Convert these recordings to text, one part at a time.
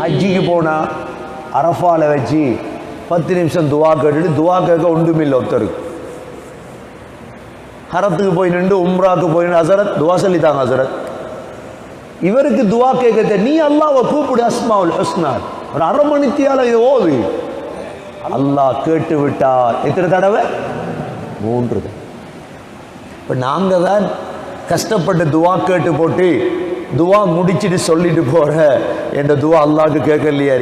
ஹஜ்ஜிக்கு போனா அரஃபால வச்சு பத்து நிமிஷம் துவா கேட்டுட்டு துவா கேட்க ஒன்றுமில்லை ஒருத்தருக்கு. ஹரத்துக்கு போய் நின்று உம்ராக்கு போய் ஹசரத் துவா சொல்லித்தாங்க ஹசரத். இவருக்கு துவா கேட்க நீ அல்லாவை கூப்பிடு அஸ்மாவுல் ஹஸ்னார் ஒரு அரை மணித்தியால இது ஓது. அல்லாஹ் கேட்டு விட்டார் எத்தனை தடவை? மூன்று இப்போ நாங்கள் தான் கஷ்டப்பட்டு துவா கேட்டு போட்டு துவா முடிச்சிட்டு சொல்லிட்டு போற. என்ற துவா அல்லாவுக்கு கேட்கலையா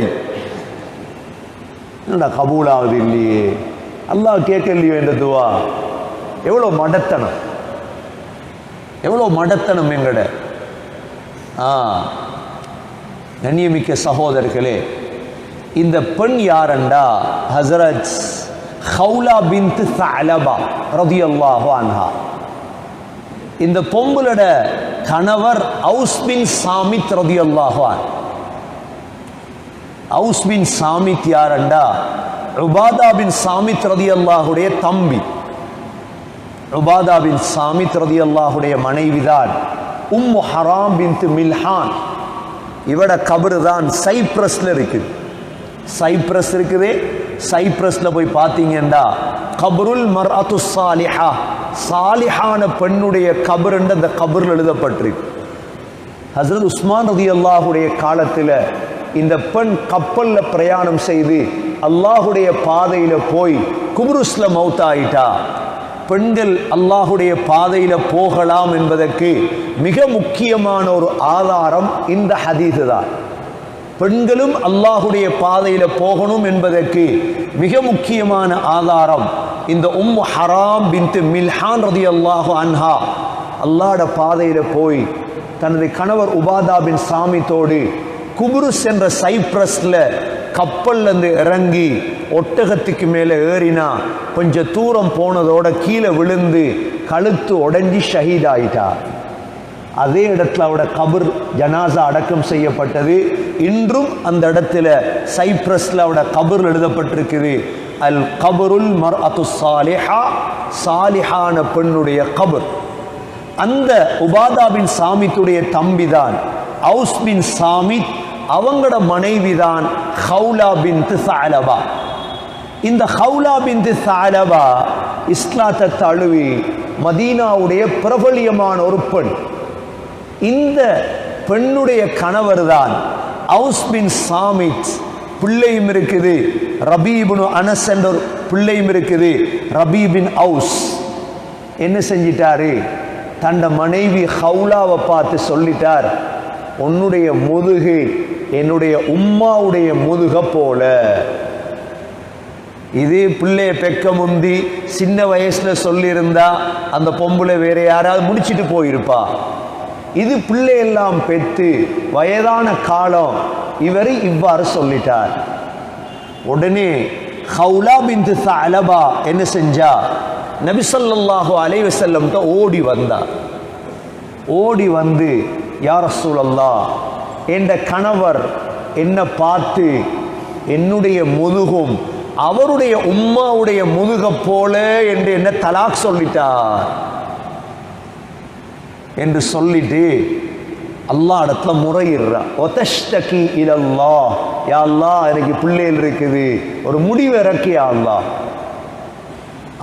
என்னடா கபூலாகுது இல்லையே? அல்லாஹ் கேட்கலையோ என்ற துவா? எவ்வளோ மடத்தனம். எவ்வளோ மடத்தனம் எங்கட? ஆ. கண்ணியமிக்க சகோதரர்களே இந்த பெண் யாரண்டா? ஹசரத் ஹவுலா பின்த் தலபா ரதியல்லாஹு அன்ஹா. இந்த பொம்புலட கணவர் house bin சாமித் Rati an. House பின் சாமித் யாரண்டா? உபாதா பின் சாமித் ரதியல்லாஹுடைய தம்பி. உபாதா பின் சாமித் ரதியல்லாஹுடைய மனைவிதான். உம்மு ஹராம் பின் மில்ஹான். இவட கபரு தான் சைப்ரஸ்ல இருக்குது. சைப்ரஸ் இருக்குது? சைப்ரஸ்ல போய் பார்த்தீங்கன்னா கபருல் மர்அத்து சாலிஹா. சாலிஹான பெண்ணுடைய கபர் என்று அந்த கபரில் எழுதப்பட்டிருக்கு. ஹசரத் உஸ்மான் ரதி அல்லாஹுடைய காலத்தில் இந்த பெண் கப்பல்ல பிரயாணம் செய்து அல்லாஹுடைய பாதையில போய் குபுருஸ்ல மௌத்தாயிட்டா. பெண்கள் அல்லாஹுடைய பாதையில போகலாம் என்பதற்கு மிக முக்கியமான ஒரு ஆதாரம் இந்த ஹதீது தான் பெண்களும் அல்லாஹுடைய பாதையில போகணும் என்பதற்கு மிக முக்கியமான ஆதாரம் இந்த உம் ஹராம் பின்து மில்ஹான் ரதி அல்லாஹு அன்ஹா. அல்லாட பாதையில போய் தனது கணவர் உபாதா பின் சாமித்தோடு குபுருஸ் என்ற சைப்ரஸ்ல கப்பல்ல இருந்து இறங்கி ஒட்டகத்துக்கு மேலே ஏறினா கொஞ்சம் தூரம் போனதோட கீழே விழுந்து கழுத்து உடஞ்சி ஷஹீத் ஆயிட்டார் அதே இடத்துல அவட கபர் ஜனாசா அடக்கம் செய்யப்பட்டது. இன்றும் அந்த இடத்துல சைப்ரஸ்ல அவட கபர் எழுதப்பட்டிருக்குது. அல் கபருல் மர் அத்து சாலிஹா சாலிஹான பெண்ணுடைய கபர். அந்த உபாதாபின் சாமித்துடைய தம்பி தான் அவுஸ் பின் சாமித் அவங்களோட மனைவி தான் ஹவுலா பின் சாலபா இந்த ஹவுலா பின் சாலபா இஸ்லாத்தை தழுவி மதீனாவுடைய பிரபலியமான ஒரு பெண். இந்த பெண்ணுடைய கணவர் தான் அவுஸ் பின் சாமித் பிள்ளையும் இருக்குது. ரபீபுனு அனஸ் என்ற ஒரு பிள்ளையும் இருக்குது. ரபீபின் அவுஸ். என்ன செஞ்சிட்டாரு? தண்ட மனைவி ஹவுலாவை பார்த்து சொல்லிட்டார் உன்னுடைய முதுகு என்னுடைய உம்மாவுடைய முதுக போல. இதே பிள்ளைய பெக்க முந்தி சின்ன வயசுல சொல்லியிருந்தா அந்த பொம்பளை வேற யாராவது முடிச்சிட்டு போயிருப்பா. இது பிள்ளையெல்லாம் பெற்று வயதான காலம் இவர் இவ்வாறு சொல்லிட்டார். உடனே ஹவுலா பின் அலபா என்ன செஞ்சா? நபிசல்லாஹு அலைவசல்லம் ஓடி வந்தா. ஓடி வந்து யார் சூழல்லா என்ற கணவர் என்ன பார்த்து என்னுடைய முதுகும் அவருடைய உம்மாவுடைய முதுக போல என்று என்ன தலாக் சொல்லிட்டார். என்று சொல்லிட்டு அல்லா இடத்துல முறையிடுறான் ஒத்தஷ்டகி இதல்லா யா எனக்கு பிள்ளைகள் இருக்குது. ஒரு முடிவு இறக்கியா அல்லா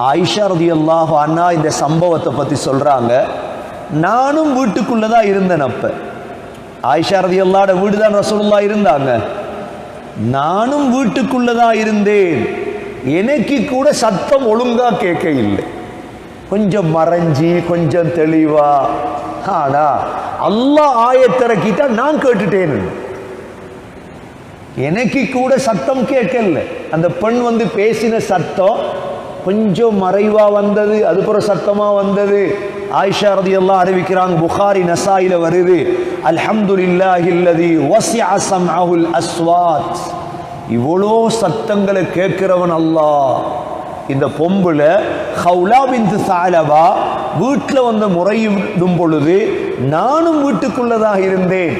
ஆயிஷா ரதி அல்லாஹ் அண்ணா இந்த சம்பவத்தை பற்றி சொல்கிறாங்க நானும் வீட்டுக்குள்ளே தான் இருந்தேன் அப்போ. ஆயிஷா ரதி அல்லாட வீடு தான் ரசூலுல்லா இருந்தாங்க. நானும் வீட்டுக்குள்ளே தான் இருந்தேன். எனக்கு கூட சத்தம் ஒழுங்கா கேட்க இல்லை கொஞ்சம் மறைஞ்சி கொஞ்சம் தெளிவா. ஆனா அல்லாஹ் ஆயத்திறக்கிட்டா நான் கேட்டுட்டேன். எனக்கு கூட சத்தம் கேட்கல. அந்த பெண் வந்து பேசின சத்தம் கொஞ்சம் மறைவா வந்தது அதுபுறம் சத்தமா வந்தது. ஆயிஷா ரதி எல்லாம் அறிவிக்கிறாங்க புகாரி நசாயில வருது. அல்ஹம்துலில்லாஹி அல்லதி சம்அஹுல் அஸ்வாத். இவ்வளோ சத்தங்களை கேட்கிறவன் அல்லாஹ். இந்த பொம்புல ஹவுலா பிந்து சாலவா வீட்டில் வந்து முறையிடும் பொழுது நானும் வீட்டுக்குள்ளதாக இருந்தேன்.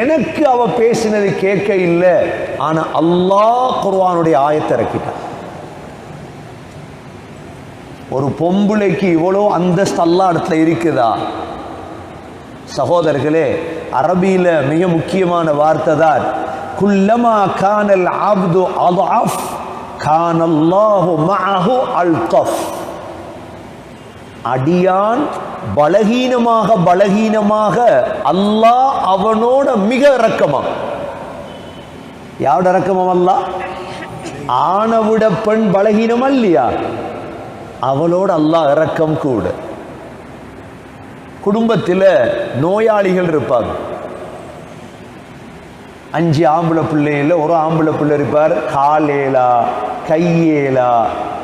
எனக்கு அவ பேசினது கேட்க இல்லை. ஆனால் அல்லாஹ் குர்வானுடைய ஆயத்தை இறக்கிட்டான். ஒரு பொம்புளைக்கு இவ்வளோ அந்தஸ்து அல்லா இடத்துல இருக்குதா? சகோதரர்களே அரபியில் மிக முக்கியமான வார்த்தை தான் குல்லமா கானல் ஆப்து அதாஃப் கானல்லாஹு மஅஹு அடியான் பலகீனமாக பலகீனமாக அல்லாஹ் அவனோட மிக இரக்கமா யாரோட இரக்கமா அல்லாஹ்? ஆணவிட பெண் பலகீனம் இல்லையா? அவளோட அல்லாஹ் இரக்கம் கூட. குடும்பத்தில் நோயாளிகள் இருப்பாங்க. அஞ்சு ஆம்பளை பிள்ளையில் ஒரு ஆம்பளை பிள்ளை இருப்பார். காலேலா கையேலா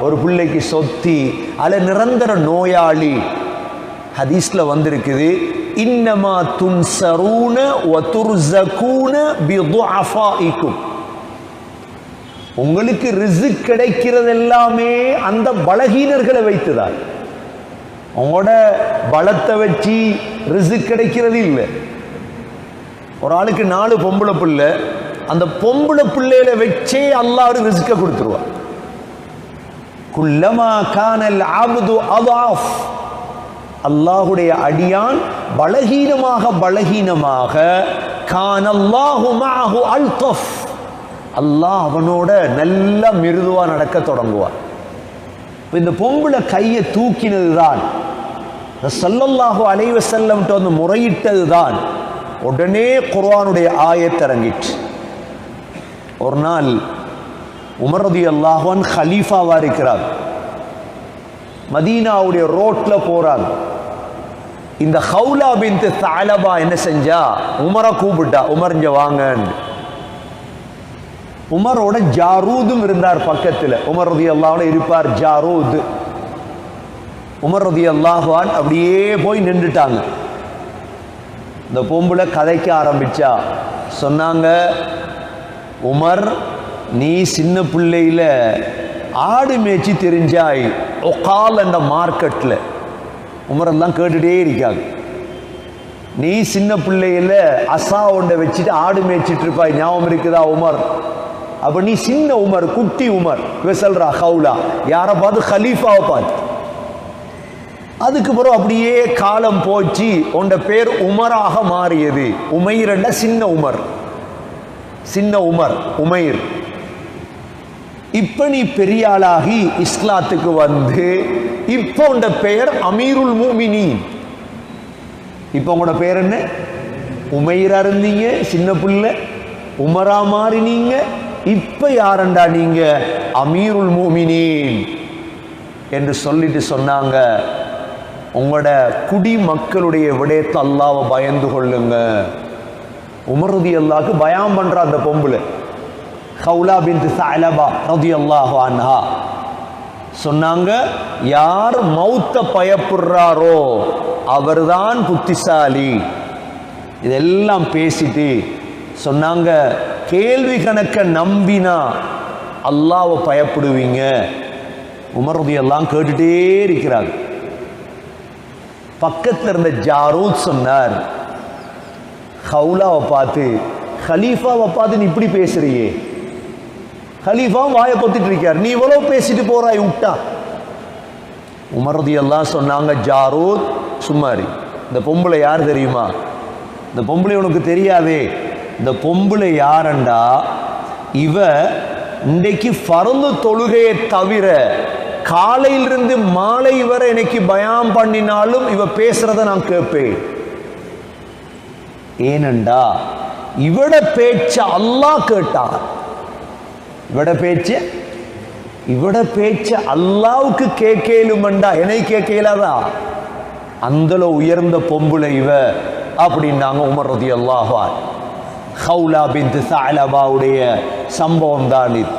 ஒரு பிள்ளைக்கு சொத்தி அதில் நிரந்தர நோயாளி. ஹதீஸ்ல வந்திருக்குது இன்னமா துன்சரூன வ துர்ஸகூன உங்களுக்கு ரிசுக் கிடைக்கிறது எல்லாமே அந்த பலகீனர்களை வைத்துதான். உங்களோட பலத்தை வச்சு ரிசு கிடைக்கிறது இல்லை. ஒரு ஆளுக்கு நாலு பொம்பளை பிள்ளை அந்த பொம்பளை பிள்ளையில வச்சே அல்லாஹ் ரிஸ்க கொடுத்துருவா குல்லமா கானல் அப்து அவாஃப் அல்லாஹுடைய அடியான் பலகீனமாக பலகீனமாக கானல்லாஹு மாஹு அல்தஃப். அல்லாஹ் அவனோட நல்ல மிருதுவா நடக்க தொடங்குவான். இந்த பொம்பளை கையை தூக்கினது தான் சல்லல்லாஹு அலைவசல்லம்ட்டு வந்து முறையிட்டது தான் உடனே குர்ஆனுடைய ஆயத்திறங்கிட்டு ஒரு நாள் உமரதி அல்லாஹான் ஹலீஃபாவா இருக்கிறார். மதீனாவுடைய ரோட்ல போறாங்க இந்த ஹவுலா பின் தாலபா என்ன செஞ்சா? உமரை கூப்பிட்டா உமர் இங்க வாங்கன்னு. உமரோட ஜாரூதும் இருந்தார் பக்கத்துல. உமர் ரதி அல்லாவோட இருப்பார் ஜாரூத். உமர் ரதி அல்லாஹான் அப்படியே போய் நின்றுட்டாங்க. இந்த பொம்பளை கதைக்க ஆரம்பிச்சா. சொன்னாங்க உமர் நீ சின்ன பிள்ளையில ஆடு மேய்ச்சி தெரிஞ்சாய் ஒக்கால் அந்த மார்க்கெட்டில் உமரெல்லாம் கேட்டுட்டே இருக்காங்க. நீ சின்ன பிள்ளையில அசா ஒன்றை வச்சுட்டு ஆடு மேய்ச்சிட்டு இருப்பாய் ஞாபகம் இருக்குதா உமர்? அப்ப நீ சின்ன உமர் குட்டி உமர். விசல்ரா ஹவுலா யாரை பார்த்து ஹலீஃபாவை பார்த்து? அதுக்கு பிறகு அப்படியே காலம் போச்சு. உண்ட பேர் உமராக மாறியது. உமைரண்ட சின்ன உமர். சின்ன உமர் உமைர். இப்ப நீ பெரிய ஆளாகி இஸ்லாத்துக்கு வந்து இப்போ உண்ட பெயர் அமீருல் மூமினி இப்போ உங்களோட பேர் என்ன? உமைரா இருந்தீங்க சின்ன புள்ள. உமரா மாறினீங்க. இப்ப யாரண்டா நீங்க? அமீருல் மூமினீன். என்று சொல்லிட்டு சொன்னாங்க. உங்களோட குடி மக்களுடைய விடயத்தை அல்லாவை பயந்து கொள்ளுங்க. உமருதி அல்லாவுக்கு பயம் பண்ற அந்த பொம்புல ஹவுலா பின் சலபா ரதி அல்லாஹு அன்ஹா. சொன்னாங்க யார் மௌத்த பயப்படுறாரோ அவர்தான் புத்திசாலி. இதெல்லாம் பேசிட்டு சொன்னாங்க கேள்வி கணக்க நம்பினா அல்லாவை பயப்படுவீங்க. உமருதி எல்லாம் கேட்டுட்டே இருக்கிறாங்க பக்கத்தில் இருந்த ஜாரூத் சொன்னார் ஹவுலாவை பார்த்து ஹலீஃபாவை பார்த்து நீ இப்படி பேசுறியே? ஹலீஃபாவும் வாயை பொத்திட்டு இருக்கார். நீ இவ்வளோ பேசிட்டு போறாய் விட்டா உமரதி எல்லாம் சொன்னாங்க ஜாரூத் சும்மாரி இந்த பொம்பளை யார் தெரியுமா? இந்த பொம்பளை உனக்கு தெரியாதே. இந்த பொம்பளை யாரண்டா? இவ இன்றைக்கு பறந்து தொழுகையை தவிர காலையிலிருந்து மாலை வரை எனக்கு பயம் பண்ணினாலும் இவ பேசுறத நான் கேட்பேன். ஏனண்டா இவட பேச்ச அல்லாஹ் கேட்டார் இவட பேச்சு? இவட பேச்சு அல்லாவுக்கு கேட்கலுமண்டா. என்னை கேட்கலாதா? அந்தல உயர்ந்த பொம்புல இவ அப்படின்னாங்க உமர் ரதி அல்லாஹா ஹவுலா பின் சாலபாவுடைய சம்பவம் தான் இது.